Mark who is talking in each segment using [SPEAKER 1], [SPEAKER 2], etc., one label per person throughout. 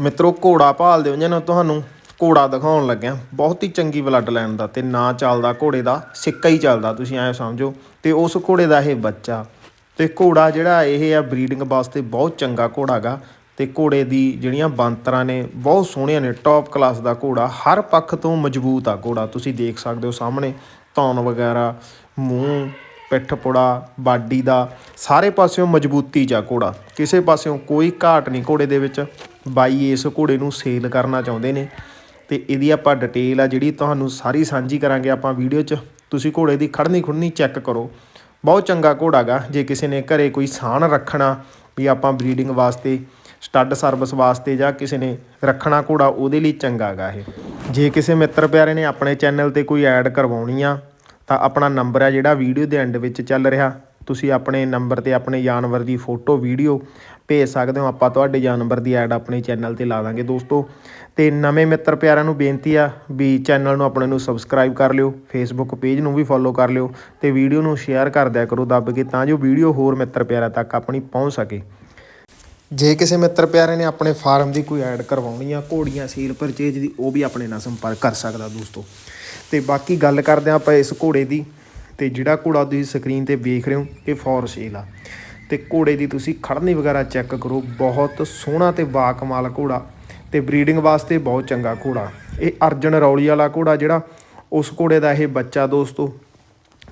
[SPEAKER 1] ਮਿੱਤਰੋ, ਘੋੜਾ ਭਾਲਦੇ ਹੋ ਜਿਹਨਾਂ ਤੁਹਾਨੂੰ ਘੋੜਾ ਦਿਖਾਉਣ ਲੱਗਿਆ। ਬਹੁਤ ਹੀ ਚੰਗੀ ਬਲੱਡ ਲਾਈਨ ਦਾ ਤੇ ਨਾ ਚੱਲਦਾ ਘੋੜੇ ਦਾ, ਸਿੱਕਾ ਹੀ ਚੱਲਦਾ, ਤੁਸੀਂ ਐਂ ਸਮਝੋ। ਤੇ ਉਸ ਘੋੜੇ ਦਾ ਇਹ ਬੱਚਾ। ਤੇ ਘੋੜਾ ਜਿਹੜਾ ਇਹ ਆ ਬਰੀਡਿੰਗ ਵਾਸਤੇ ਬਹੁਤ ਚੰਗਾ ਘੋੜਾ ਗਾ। ਤੇ ਘੋੜੇ ਦੀ ਜਿਹੜੀਆਂ ਬਾਂਤਰਾਂ ਨੇ, ਬਹੁਤ ਸੋਹਣੀਆਂ ਨੇ ਟੌਪ ਕਲਾਸ ਦਾ ਘੋੜਾ। ਹਰ ਪੱਖ ਤੋਂ ਮਜ਼ਬੂਤ ਆ ਘੋੜਾ, ਤੁਸੀਂ ਦੇਖ ਸਕਦੇ ਹੋ ਸਾਹਮਣੇ। ਧੌਣ ਵਗੈਰਾ, ਮੂੰਹ ਪਿੱਠ ਪੁੜਾ ਬਾਡੀ ਦਾ, ਸਾਰੇ ਪਾਸਿਓਂ ਮਜ਼ਬੂਤੀ ਚ ਆ ਘੋੜਾ। ਕਿਸੇ ਪਾਸਿਓਂ ਕੋਈ ਘਾਟ ਨਹੀਂ ਘੋੜੇ ਦੇ ਵਿੱਚ। ਬਾਈ ਇਸ ਘੋੜੇ ਨੂੰ ਸੇਲ ਕਰਨਾ ਚਾਹੁੰਦੇ ਨੇ। ਤੇ ਇਹਦੀ ਆਪਾਂ ਡਿਟੇਲ ਆ ਜਿਹੜੀ ਤੁਹਾਨੂੰ ਸਾਰੀ ਸਾਂਝੀ ਕਰਾਂਗੇ ਆਪਾਂ ਵੀਡੀਓ 'ਚ। ਤੁਸੀਂ ਘੋੜੇ ਦੀ ਖੜਨੀ ਖੁੜਨੀ ਚੈੱਕ ਕਰੋ। ਬਹੁਤ ਚੰਗਾ ਘੋੜਾ ਗਾ ਜੇ ਕਿਸੇ ਨੇ ਘਰੇ ਕੋਈ ਸਾਣ ਰੱਖਣਾ ਵੀ ਆਪਾਂ ਬਰੀਡਿੰਗ ਵਾਸਤੇ ਸਟੱਡ ਸਰਵਿਸ ਵਾਸਤੇ ਜਾਂ ਕਿਸੇ ਨੇ ਰੱਖਣਾ ਘੋੜਾ, ਉਹਦੇ ਲਈ ਚੰਗਾ ਗਾ ਇਹ। ਜੇ ਕਿਸੇ ਮਿੱਤਰ ਪਿਆਰੇ ਨੇ ਆਪਣੇ ਚੈਨਲ ਤੇ ਕੋਈ ਐਡ ਕਰਵਾਉਣੀ ਆ ਤਾਂ ਆਪਣਾ ਨੰਬਰ ਹੈ ਜਿਹੜਾ ਵੀਡੀਓ ਦੇ ਐਂਡ ਵਿੱਚ ਚੱਲ ਰਿਹਾ। ਤੁਸੀਂ ਆਪਣੇ ਨੰਬਰ ਤੇ ਆਪਣੇ ਜਾਨਵਰ ਦੀ ਫੋਟੋ, ਵੀਡੀਓ ਭੇਜ ਸਕਦੇ ਹੋ। ਆਪਾਂ ਤੁਹਾਡੇ ਜਾਨਵਰ ਦੀ ਐਡ ਆਪਣੇ ਚੈਨਲ ਤੇ ਲਾ ਦਾਂਗੇ ਦੋਸਤੋ। ਤੇ ਨਵੇਂ ਮਿੱਤਰ ਪਿਆਰਿਆਂ ਨੂੰ ਬੇਨਤੀ ਆ ਵੀ ਚੈਨਲ ਨੂੰ ਆਪਣੇ ਨੂੰ ਸਬਸਕ੍ਰਾਈਬ ਕਰ ਲਿਓ ਫੇਸਬੁੱਕ ਪੇਜ ਨੂੰ ਵੀ ਫੋਲੋ ਕਰ ਲਿਓ ਤੇ ਵੀਡੀਓ ਨੂੰ ਸ਼ੇਅਰ ਕਰ ਦਿਆ ਕਰੋ ਦੱਬ ਕੇ ਤਾਂ ਜੋ ਵੀਡੀਓ ਹੋਰ ਮਿੱਤਰ ਪਿਆਰਿਆਂ ਤੱਕ ਆਪਣੀ ਪਹੁੰਚ ਸਕੇ। ਜੇ ਕਿਸੇ ਮਿੱਤਰ ਪਿਆਰੇ ਨੇ ਆਪਣੇ ਫਾਰਮ ਦੀ ਕੋਈ ਐਡ ਕਰਵਾਉਣੀ ਆ, ਘੋੜੀਆਂ, ਸੇਲ ਪਰਚੇਜ ਦੀ, ਉਹ ਵੀ ਆਪਣੇ ਨਾਲ ਸੰਪਰਕ ਕਰ ਸਕਦਾ ਦੋਸਤੋ। ਤੇ ਬਾਕੀ ਗੱਲ ਕਰਦੇ ਹਾਂ ਆਪਾਂ ਇਸ ਘੋੜੇ ਦੀ ਤੇ ਜਿਹੜਾ ਘੋੜਾ ਤੁਸੀਂ ਸਕਰੀਨ ਤੇ ਵੇਖ ਰਹੇ ਹੋ, ਇਹ ਫੋਰ ਸੇਲ ਆ। ਤੇ ਘੋੜੇ ਦੀ ਤੁਸੀਂ ਖੜਨੀ ਵਗੈਰਾ ਚੈੱਕ ਕਰੋ, ਬਹੁਤ ਸੋਹਣਾ ਤੇ ਬਾਕਮਾਲ ਘੋੜਾ ਤੇ ਬਰੀਡਿੰਗ ਵਾਸਤੇ ਬਹੁਤ ਚੰਗਾ ਘੋੜਾ। ਇਹ ਅਰਜਨ ਰੌਲੀ ਵਾਲਾ ਘੋੜਾ ਜਿਹੜਾ, ਉਸ ਘੋੜੇ ਦਾ ਇਹ ਬੱਚਾ ਦੋਸਤੋ,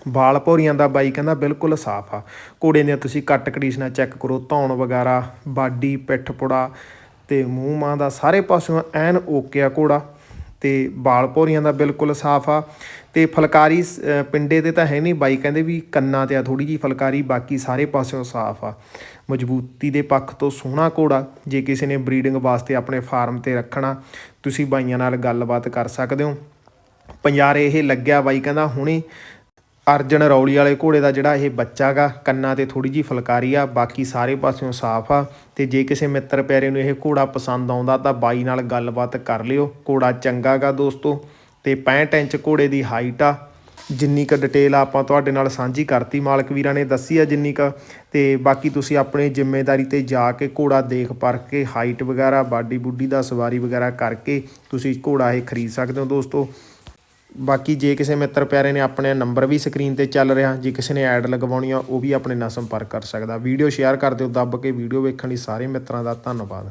[SPEAKER 1] ਵਾਲ ਭੌਰੀਆਂ ਦਾ ਬਾਈ ਕਹਿੰਦਾ ਬਿਲਕੁਲ ਸਾਫ਼ ਆ। ਘੋੜੇ ਦੀਆਂ ਤੁਸੀਂ ਕੱਟ ਕੰਡੀਸ਼ਨਾਂ ਚੈੱਕ ਕਰੋ, ਧੌਣ ਵਗੈਰਾ, ਬਾਡੀ, ਪਿੱਠ ਪੁੜਾ ਤੇ ਮੂੰਹ ਮਾਂ ਦਾ ਸਾਰੇ ਪਾਸਿਓਂ ਐਨ ਓਕੇ ਆ ਘੋੜਾ। ਤੇ ਬਾਲ ਭੌਰੀਆਂ ਦਾ ਬਿਲਕੁਲ ਸਾਫ਼ ਆ। ਤੇ ਫਲਕਾਰੀ ਪਿੰਡੇ ਤੇ ਤਾਂ ਹੈ ਨਹੀਂ। ਬਾਈ ਕਹਿੰਦੇ ਵੀ ਕੰਨਾਂ ਤੇ ਆ ਥੋੜੀ ਜੀ ਫਲਕਾਰੀ, ਬਾਕੀ ਸਾਰੇ ਪਾਸਿਓਂ ਸਾਫ਼ ਆ। ਮਜ਼ਬੂਤੀ ਦੇ ਪੱਖ ਤੋਂ ਸੋਹਣਾ ਘੋੜਾ, ਜੇ ਕਿਸੇ ਨੇ ਬਰੀਡਿੰਗ ਵਾਸਤੇ ਆਪਣੇ ਫਾਰਮ ਤੇ ਰੱਖਣਾ, ਤੁਸੀਂ ਬਾਈਆਂ ਨਾਲ ਗੱਲਬਾਤ ਕਰ ਸਕਦੇ ਹੋ। ਪੰਜਾਰੇ ਇਹ ਲੱਗਿਆ, ਬਾਈ ਕਹਿੰਦਾ ਹੁਣੇ ਅਰਜਨ ਰੌਲੀ ਵਾਲੇ ਘੋੜੇ ਦਾ ਜਿਹੜਾ ਇਹ ਬੱਚਾ ਗਾ, ਕੰਨਾਂ ਤੇ ਥੋੜੀ ਜੀ ਫੁਲਕਾਰੀ ਆ, ਬਾਕੀ ਸਾਰੇ ਪਾਸਿਓਂ ਸਾਫ਼ ਆ। ਤੇ ਜੇ ਕਿਸੇ ਮਿੱਤਰ ਪਿਆਰੇ ਨੂੰ ਇਹ ਘੋੜਾ ਪਸੰਦ ਆਉਂਦਾ ਤਾਂ ਬਾਈ ਨਾਲ ਗੱਲਬਾਤ ਕਰ ਲਿਓ। ਘੋੜਾ ਚੰਗਾ ਗਾ ਦੋਸਤੋ। ਤੇ 65 ਇੰਚ ਘੋੜੇ ਦੀ ਹਾਈਟ ਆ। ਜਿੰਨੀ ਕ ਡਿਟੇਲ ਆਪਾਂ ਤੁਹਾਡੇ ਨਾਲ ਸਾਂਝੀ ਕਰਤੀ, ਮਾਲਕ ਵੀਰਾਂ ਨੇ ਦੱਸੀ ਆ ਜਿੰਨੀ ਕ। ਤੇ ਬਾਕੀ ਤੁਸੀਂ ਆਪਣੀ ਜ਼ਿੰਮੇਵਾਰੀ ਤੇ ਜਾ ਕੇ ਘੋੜਾ ਦੇਖ ਪਰਖ ਕੇ ਹਾਈਟ ਵਗੈਰਾ, ਬਾਡੀ ਬੁੱਡੀ ਦਾ ਸਵਾਰੀ ਵਗੈਰਾ ਕਰਕੇ ਤੁਸੀਂ ਘੋੜਾ ਇਹ ਖਰੀਦ ਸਕਦੇ ਹੋ ਦੋਸਤੋ। ਬਾਕੀ ਜੇ ਕਿਸੇ ਮਿੱਤਰ ਪਿਆਰੇ ਨੇ ਆਪਣੇ ਨੰਬਰ ਵੀ ਸਕਰੀਨ ਤੇ ਚੱਲ ਰਿਹਾ, ਜੇ ਕਿਸੇ ਨੇ ਐਡ ਲਗਵਾਉਣੀ ਆ, ਉਹ ਵੀ ਆਪਣੇ ਨਾਲ ਸੰਪਰਕ ਕਰ ਸਕਦਾ। ਵੀਡੀਓ ਸ਼ੇਅਰ ਕਰ ਦਿਓ, ਦੱਬ ਕੇ ਵੀਡੀਓ ਵੇਖਣ ਲਈ ਸਾਰੇ ਮਿੱਤਰਾਂ ਦਾ ਧੰਨਵਾਦ।